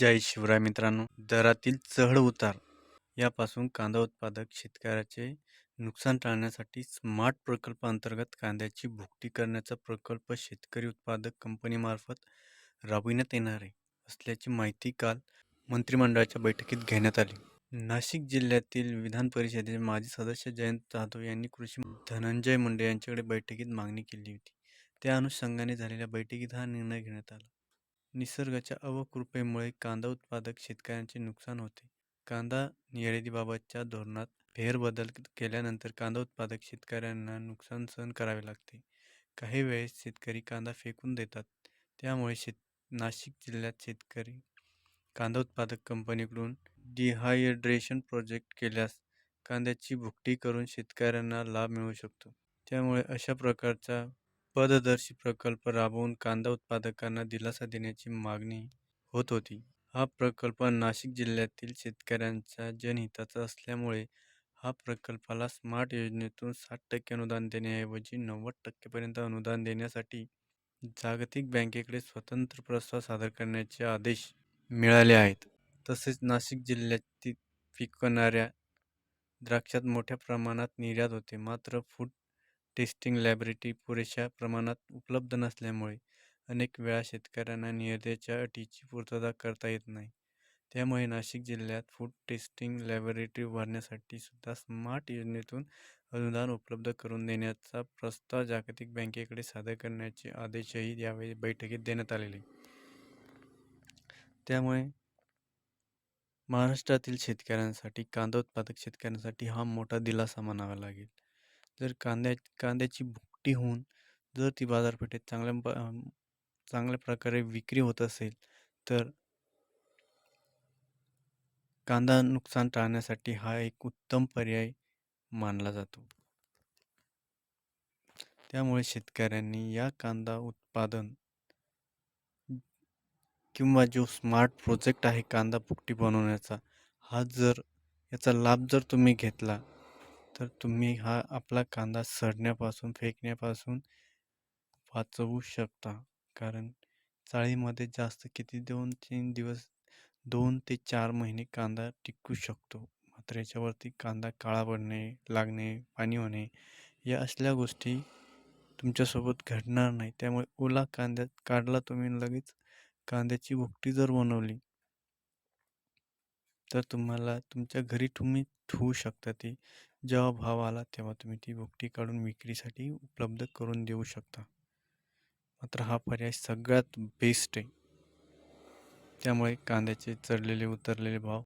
जय शिवराय मित्रांनो. दरातील चढ उतार यापासून कांदा उत्पादक शेतकऱ्याचे नुकसान टाळण्यासाठी स्मार्ट प्रकल्पांतर्गत कांद्याची भुकटी करण्याचा प्रकल्प शेतकरी उत्पादक कंपनीमार्फत राबविण्यात येणार आहे असल्याची माहिती काल मंत्रिमंडळाच्या बैठकीत घेण्यात आली. नाशिक जिल्ह्यातील विधान परिषदेचे माजी सदस्य जयंत जाधव यांनी कृषी धनंजय मुंडे यांच्याकडे बैठकीत मागणी केली होती. त्या अनुषंगाने झालेल्या बैठकीत हा निर्णय घेण्यात आला. निसर्गाच्या अवकृपेमुळे कांदा उत्पादक शेतकऱ्यांचे नुकसान होते. कांदा निर्यातीबाबतच्या धोरणात फेरबदल केल्यानंतर कांदा उत्पादक शेतकऱ्यांना नुकसान सहन करावे लागते. काही वेळेस शेतकरी कांदा फेकून देतात. त्यामुळे शेत नाशिक जिल्ह्यात शेतकरी कांदा उत्पादक कंपनीकडून डिहायड्रेशन प्रोजेक्ट केल्यास कांद्याची भुकटी करून शेतकऱ्यांना लाभ मिळू शकतो. त्यामुळे अशा प्रकारचा पददर्शी प्रकल्प राबवून कांदा उत्पादकांना दिलासा देण्याची मागणी होत होती. हा प्रकल्प नाशिक जिल्ह्यातील शेतकऱ्यांच्या जनहिताचा असल्यामुळे हा प्रकल्पाला स्मार्ट योजनेतून साठ टक्के अनुदान देण्याऐवजी नव्वद टक्केपर्यंत अनुदान देण्यासाठी जागतिक बँकेकडे स्वतंत्र प्रस्ताव सादर करण्याचे आदेश मिळाले आहेत. तसेच नाशिक जिल्ह्यातील पिकणाऱ्या द्राक्षात मोठ्या प्रमाणात निर्यात होते. मात्र फूड टेस्टिंग लॅबोरेटरी पुरेशा प्रमाणात उपलब्ध नसल्यामुळे अनेक वेळा शेतकऱ्यांना निर्देच्या अटीची पूर्तता करता येत नाही. त्यामुळे नाशिक जिल्ह्यात फूड टेस्टिंग लॅबोरेटरी उभारण्यासाठी सुद्धा स्मार्ट योजनेतून अनुदान उपलब्ध करून देण्याचा प्रस्ताव जागतिक बँकेकडे सादर करण्याचे आदेशही यावेळी बैठकीत देण्यात आलेले. त्यामुळे महाराष्ट्रातील शेतकऱ्यांसाठी कांदा उत्पादक शेतकऱ्यांसाठी हा मोठा दिलासा म्हणावा लागेल. जर कांद्या कांद्याची भुकटी होऊन जर ती बाजारपेठेत चांगल्या प चांगल्या प्रकारे विक्री होत असेल तर कांदा नुकसान टाळण्यासाठी हा एक उत्तम पर्याय मानला जातो. त्यामुळे शेतकऱ्यांनी या कांदा उत्पादन किंवा जो स्मार्ट प्रोजेक्ट आहे कांदा पुकटी बनवण्याचा हा जर याचा लाभ जर तुम्ही घेतला तर तुम्ही हा आपला कांदा सडण्यापासून फेकण्यापासून वाचवू शकता. कारण चाळीमध्ये जास्त किती दोन तीन दिवस दोन ते चार महिने कांदा टिकू शकतो. मात्र याच्यावरती कांदा काळा पडणे लागणे पाणी होणे या असल्या गोष्टी तुमच्यासोबत घडणार नाही. त्यामुळे ओला कांद्यात काढला तुम्ही लगेच कांद्याची भुकटी जर बनवली तर तुम्हाला तुमच्या घरी तुम्ही ठेवू शकता ती. जेव्हा भाव आला तेव्हा तुम्ही ती भुकटी काढून विक्रीसाठी उपलब्ध करून देऊ शकता. मात्र हा पर्याय सगळ्यात बेस्ट आहे. त्यामुळे कांद्याचे चढलेले उतरलेले भाव